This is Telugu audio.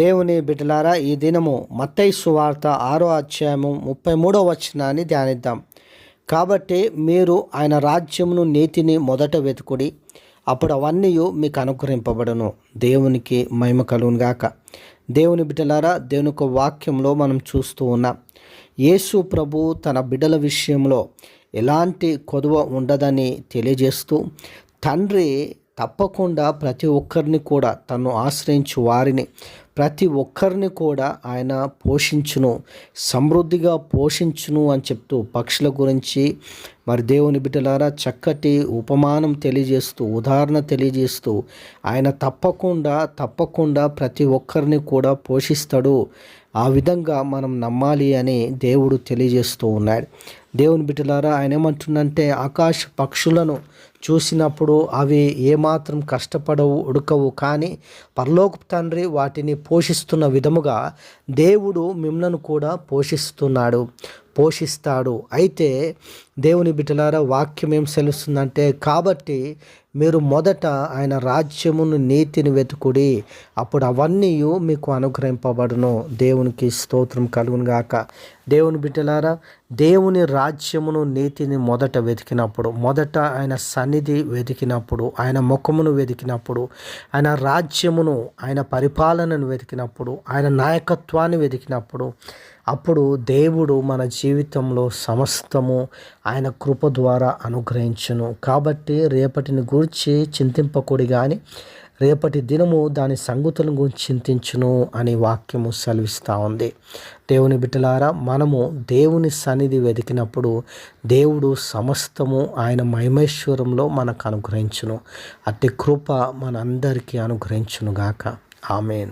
దేవుని బిడ్డలారా ఈ దినము మత్తయి సువార్త ఆరో అధ్యాయము ముప్పై మూడో వచనాన్ని ధ్యానిద్దాం. కాబట్టి మీరు ఆయన రాజ్యమును నీతిని మొదట వెతుకుడి అప్పుడు అవన్నీ మీకు అనుగ్రహింపబడను. దేవునికి మహిమ కలుగునుగాక దేవుని బిడ్డలారా దేవుని యొక్క వాక్యంలో మనం చూస్తూ ఉన్నాం. యేసు ప్రభు తన బిడ్డల విషయంలో ఎలాంటి కొదువ ఉండదని తెలియజేస్తూ తండ్రి తప్పకుండా ప్రతి ఒక్కరిని కూడా తను ఆశ్రయించు వారిని. ప్రతి ఒక్కరిని కూడా ఆయన పోషించును సమృద్ధిగా పోషించును అని చెప్తూ పక్షుల గురించి మరి దేవుని బిడ్డలారా చక్కటి ఉపమానం తెలియజేస్తూ ఉదాహరణ తెలియజేస్తూ ఆయన తప్పకుండా తప్పకుండా ప్రతి ఒక్కరిని కూడా పోషిస్తాడు. ఆ విధంగా మనం నమ్మాలి అని దేవుడు తెలియజేస్తూ ఉన్నాడు. దేవుని బిడ్డలారా ఆయన ఏమంటుందంటే ఆకాశ పక్షులను చూసినప్పుడు అవి ఏమాత్రం కష్టపడవు ఉడకవు కానీ పరలోక తండ్రి వాటిని పోషిస్తున్న విధముగా దేవుడు మిమ్మలను కూడా పోషిస్తున్నాడు. పోషిస్తాడు. అయితే దేవుని బిడ్డలారా వాక్యం ఏం సెలుస్తుందంటే కాబట్టి మీరు మొదట ఆయన రాజ్యమును నీతిని వెతుకుడి. అప్పుడు అవన్నీ మీకు అనుగ్రహింపబడును. దేవునికి స్తోత్రం కలుగునుగాక. దేవుని బిడ్డలారా దేవుని రాజ్యమును నీతిని మొదట వెతికినప్పుడు మొదట ఆయన సన్నిధి వెతికినప్పుడు ఆయన ముఖమును వెతికినప్పుడు ఆయన రాజ్యమును ఆయన పరిపాలనను వెతికినప్పుడు ఆయన నాయకత్వాన్ని వెతికినప్పుడు అప్పుడు దేవుడు మన జీవితంలో సమస్తము ఆయన కృప ద్వారా అనుగ్రహించును. కాబట్టి రేపటిని గురించి చింతింపకూడి కానీ రేపటి దినము దాని సంగతులను గురించి చింతించును అని వాక్యము సెలవిస్తూ ఉంది. దేవుని బిడ్డలారా మనము దేవుని సన్నిధి వెతికినప్పుడు దేవుడు సమస్తము ఆయన మహిమేశ్వరంలో మనకు అనుగ్రహించును. అట్టి కృప మనందరికీ అనుగ్రహించునుగాక. ఆమెన్.